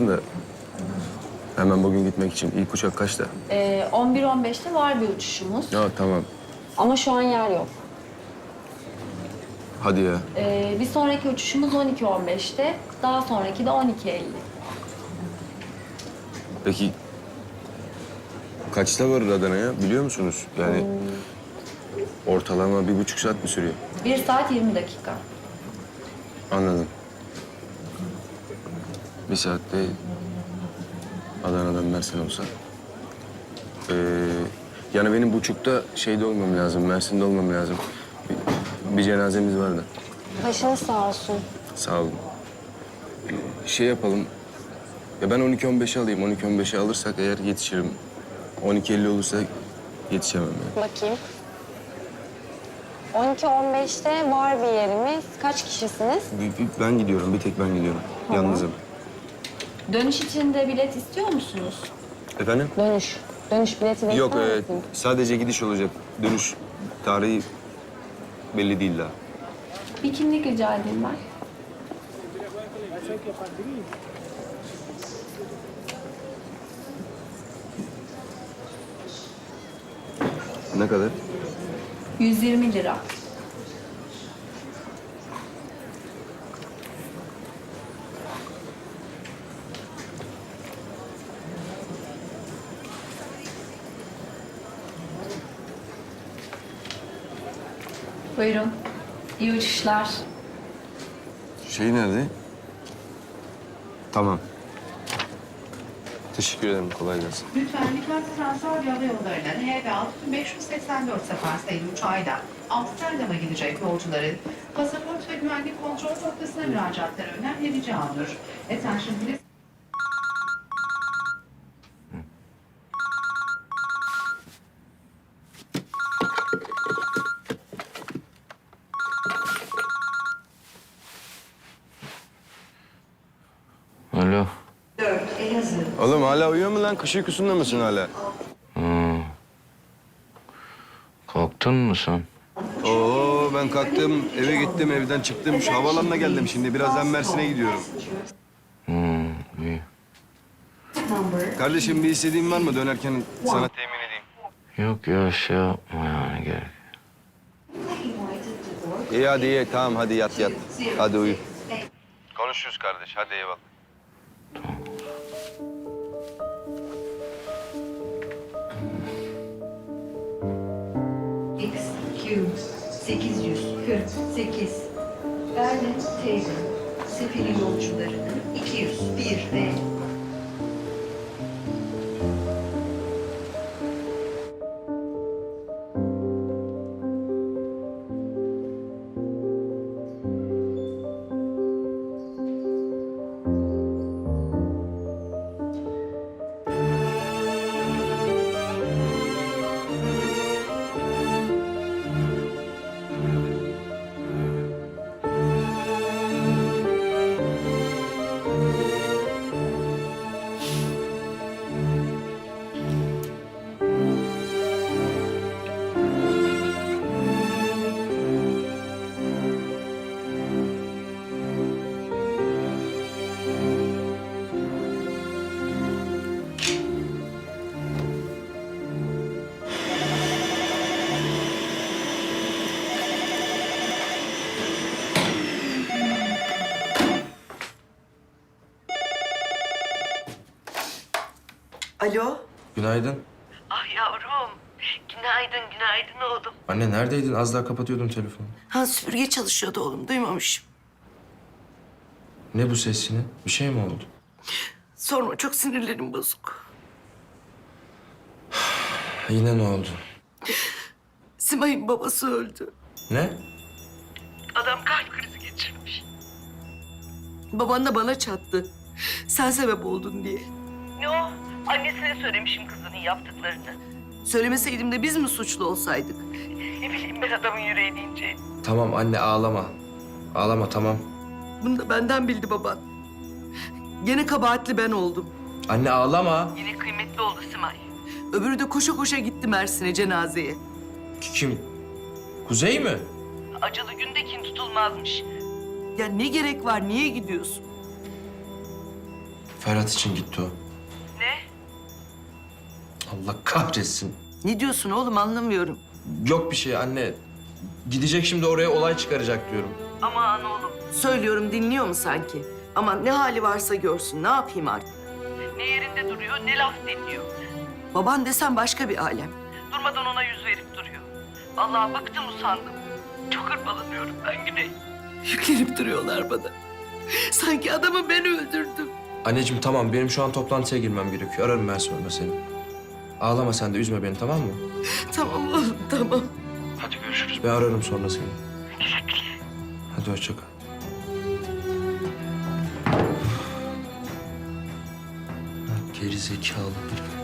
da hemen bugün gitmek için ilk uçak kaçta? Ee, 11-15'te var bir uçuşumuz. Ya tamam. Ama şu an yer yok. Hadi ya. Ee, bir sonraki uçuşumuz 12-15'te. Daha sonraki de 12.50. Peki kaçta varır Adana'ya biliyor musunuz? Yani ortalama bir buçuk saat mi sürüyor? 1 saat 20 dakika. Anladım. Bir saatte Adana'dan Mersin olsa. Ee, yani benim buçukta şeyde olmam lazım, Mersin'de olmam lazım. Bir, bir cenazemiz vardı. Başınız sağ olsun. Sağ olun. Ee, Şey yapalım. Ya ben 12-15'e alayım. 12-15'e alırsak eğer yetişirim. 12.50 olursa yetişemem yani. Bakayım. 12-15'te var bir yerimiz. Kaç kişisiniz? Ben gidiyorum, bir tek ben gidiyorum. Yalnızım. Dönüş için de bilet istiyor musunuz? Efendim? Dönüş. Dönüş bileti de Yok, e, sadece gidiş olacak. Dönüş tarihi belli değil daha. Bir kimlik rica edeyim ben. Ne kadar? 120 lira. Buyurun. İyi uçuşlar. Şey nerede? Tamam. Teşekkür ederim. Kolay gelsin. Lütfen Lufthansa Transavia Hava Yolları'nın HB 6584 sefer sayılı uçağıyla Amsterdam'a gidecek yolcuların pasaport ve güvenlik kontrol noktasına müracaatları önemli rica olur. Attention please. Oğlum hala uyuyor mu lan? Kış uykusunda mısın hala? Kalktın mı sen? Oo ben kalktım, eve gittim, evden çıktım. Şu havalanına geldim şimdi. Birazdan Mersin'e gidiyorum. Hmm, iyi. Kardeşim bir istediğin var mı? Dönerken sana temin edeyim. Yok ya şey yapma yani gerek. İyi hadi iyi. Tamam hadi yat yat. Hadi uyu. Konuşuruz kardeş. Hadi eyvallah. 848 Berlin Teyze Seferi yolcularının 201 ve Alo, Günaydın. ah yavrum. Günaydın, günaydın oğlum. Anne neredeydin? Az daha kapatıyordum telefonu. Ha süpürge çalışıyordu oğlum, duymamışım. Ne bu ses yine? Bir şey mi oldu? Sorma, çok sinirlerim bozuk. Yine ne oldu? Simay'ın babası öldü. Ne? Adam kalp krizi geçirmiş. Baban da bana çattı. Sen sebep oldun diye. Ne o? Annesine söylemişim kızının yaptıklarını. Söylemeseydim de biz mi suçlu olsaydık? Ne bileyim ben adamın yüreğini ince. Tamam anne ağlama. Ağlama tamam. Bunu da benden bildi baban. Gene kabahatli ben oldum. Anne ağlama. Yine kıymetli oldu Simay. Öbürü de koşa koşa gitti Mersin'e cenazeye. Ki- Kim? Kuzey mi? Acılı günde kin tutulmazmış. Ya ne gerek var, niye gidiyorsun? Ferhat için gitti o. Allah kahretsin. Ne diyorsun oğlum anlamıyorum. Yok bir şey anne. Gidecek şimdi oraya olay çıkaracak diyorum. Aman oğlum. Söylüyorum dinliyor mu sanki? Ama ne hali varsa görsün ne yapayım artık. Ne yerinde duruyor ne laf dinliyor. Baban desen başka bir alem. Durmadan ona yüz verip duruyor. Vallahi bıktım usandım. Çok hırpalanıyorum ben Güney. Yüklenip duruyorlar bana. Sanki adamı ben öldürdüm. Anneciğim tamam benim şu an toplantıya girmem gerekiyor. Ararım ben sonra seni. Ağlama sen de üzme beni tamam mı? Tamam oğlum tamam. Ben ararım sonra seni. Hadi hoşça kal. Geri zekalı bir.